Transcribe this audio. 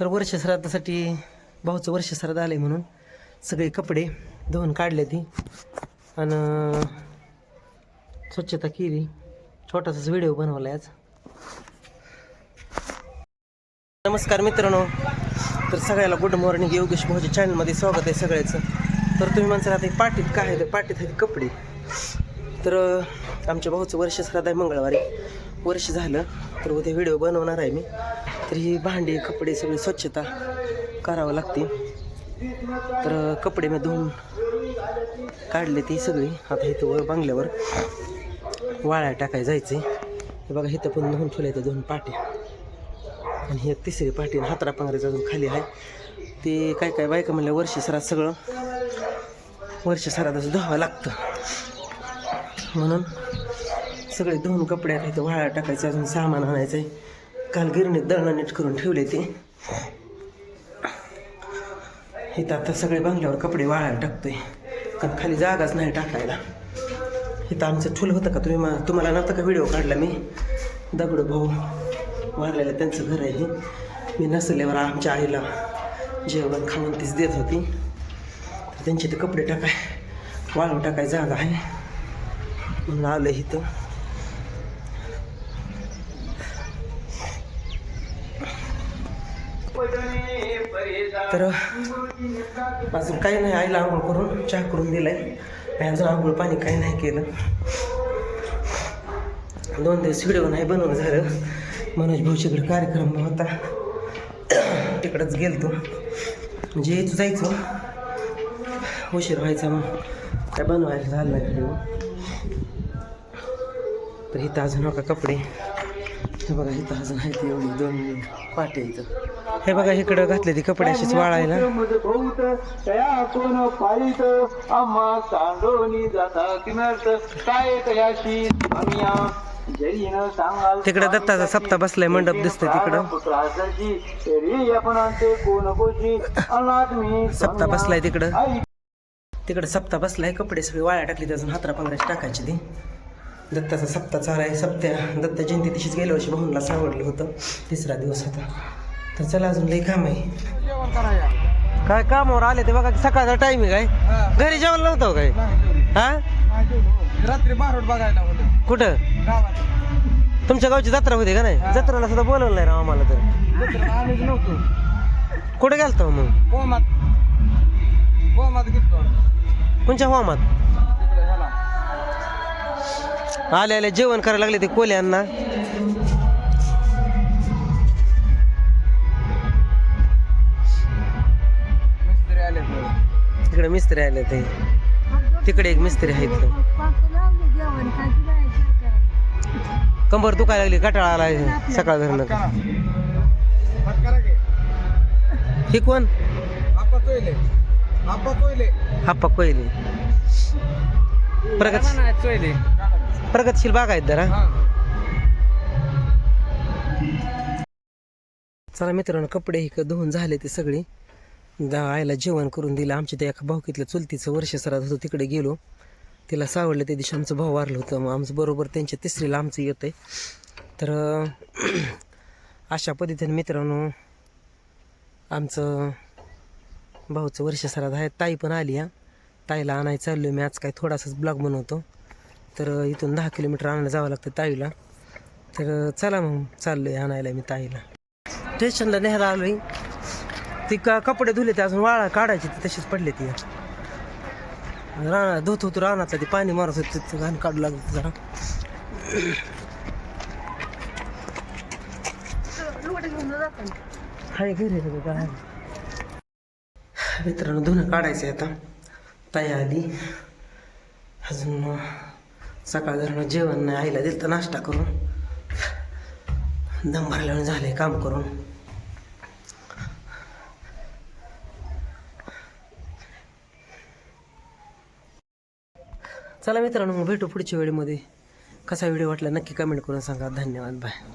तर वर्ष श्राद्धासाठी भाऊचं वर्ष श्राद्ध आहे म्हणून सगळे कपडे धुवून काढले ती आणि स्वच्छता केली. छोटासाच व्हिडिओ बनवला आज. नमस्कार मित्रांनो. तर सगळ्याला गुड मॉर्निंग योगेश भाऊच्या चॅनलमध्ये स्वागत आहे सगळ्याचं. तर तुम्ही म्हणसाल आता पाटीत काय आहे? तर पाटीत आहेत कपडे. तर आमच्या भाऊचं वर्ष श्राद्ध आहे मंगळवारी. वर्ष झालं तर उद्या व्हिडिओ बनवणार आहे मी. तर ही भांडी कपडे सगळी स्वच्छता करावं लागते. तर कपडे मी धुवून काढले ती सगळी. आता इथं वर बांगल्यावर वाळ्या टाकाय जायचे हे बघा इथं पण धुवून ठेवले तर दोन पाट्या. आणि हे तिसरी पाटी आणि हातरा पांघरायचं अजून खाली आहे. ते काय काय बायका म्हणल्या वर्षसरात सगळं वर्षसरात असं धुवावं लागतं. म्हणून सगळे धुवून कपडे आहेत इथं वाळा टाकायचं अजून सामान आणायचं आहे काल गिरणीत दळणं नीट करून ठेवले ते. इथं आता सगळे बंगल्यावर कपडे वाळायला टाकतोय. कारण खाली जागाच नाही टाकायला. इथं आमचं ठुल होतं का तुम्ही? मा- तुम्हाला नव्हतं का व्हिडिओ काढला मी? दगड भाऊ वारलेलं त्यांचं घर आहे मी नसल्यावर आमच्या आईला जेवण खाऊन तीच देत होती. तर त्यांचे ते कपडे टाकाय वाळून टाकाय जागा आहे. म्हणून आलं इथं. तर अजून काही नाही आईला आंघोळ करून चहा करून दिलाय. आहे अजून आंघोळ पाणी काही नाही केलं. दोन दिवस व्हिडिओ नाही बनवून झालं. मनोज भाऊच्याकडे कार्यक्रम होता. तिकडंच गेलतो. म्हणजे यायचो जायचो. उशीर व्हायचा मग. काय बनवायला झालं नाही व्हिडिओ तर इथं अजून नका कपडे. हे बघा इथं अजून आहे ते एवढी दोन पाटे इथं. हे बघा इकडं घातले ती कपडे अशीच वाळायला. तिकडं दत्ताचा सप्ताह बसलाय मंडप दिसतोय तिकडं. पुत्राची रे आपण ते कोण गोशी अनाथ मी सप्ताह बसलाय तिकडं. तिकडे सप्ताह बसलाय कपडे सगळे वाळ्या टाकली अजून हातरा पांघराची टाकायची ती. दत्ताचा सप्ताह चालू आहे सप्त्या. दत्त जयंती तशीच गेल्या वर्षी भाऊनला सांगितलं होतं तिसरा दिवस होता. तर चला अजून लई काम आहे. काय कामावर आले ते बघा सकाळचा टायमिंग आहे घरी जेवण नव्हतं काय? हा? रात्री बारोट बघायला कुठं? गावात. तुमच्या गावची जत्रा होती का नाही? जत्रेला सुद्धा बोलवलं नाही राव आम्हाला तर. आम्हीच नव्हतो. कुठे गेलतो मग? कोमात. कोमात घेतो कोणच्या हवामात तिकडे ह्याला आले आले जेवण करायला लागले ते कोल्यांना तिकडे मिस्त्री आले ते तिकडे एक मिस्त्री आहेत. कंबर दुखायला लागली कटाळा आला सकाळ धरण. हे कोण? आप्पा कोयले. प्रगत प्रगतशील बाग आहेत जरा. चला मित्रांनो कपडे हे धुवून झाले ते सगळे. आईला जेवण करून दिलं. आमच्या त्या एका भाऊकीतल्या चुलतीचं वर्ष सरात होतं तिकडे गेलो. तिला सावडलं त्या दिवशी आमचं भाऊ वारलं होतं. मग आमचं बरोबर त्यांच्या तिसरीला आमचं येतं आहे तर अशा पद्धतीने मित्रांनो आमचं भाऊचं वर्ष सरात आहे. ताई पण आली हा. ताईला आणायला चाललो मी. आज काय थोडासाच ब्लॉग बनवतो. तर इथून दहा किलोमीटर आणायला जावं लागतं ताईला. तर चला मग. चाललो आहे आणायला मी ताईला. स्टेशनला न्यायला आलोय. ती का कपडे धुले ते अजून वाळा काढायची ती तशीच पडले ती. राणा धुत होतो रानातलं ते पाणी मारत होतं घाण काढू लागलं जरा. हाय घरी मित्रांनो धुणं काढायचं आहे आता. ताई आली. अजून सकाळ धरणं जेवण नाही आईला दिलं तर नाश्ता करून. दम भरल्यावर झाले काम करून. चला मित्रांनो मग भेटू पुढच्या वेळेमध्ये. कसा व्हिडिओ वाटला नक्की कमेंट करून सांगा. धन्यवाद. बाय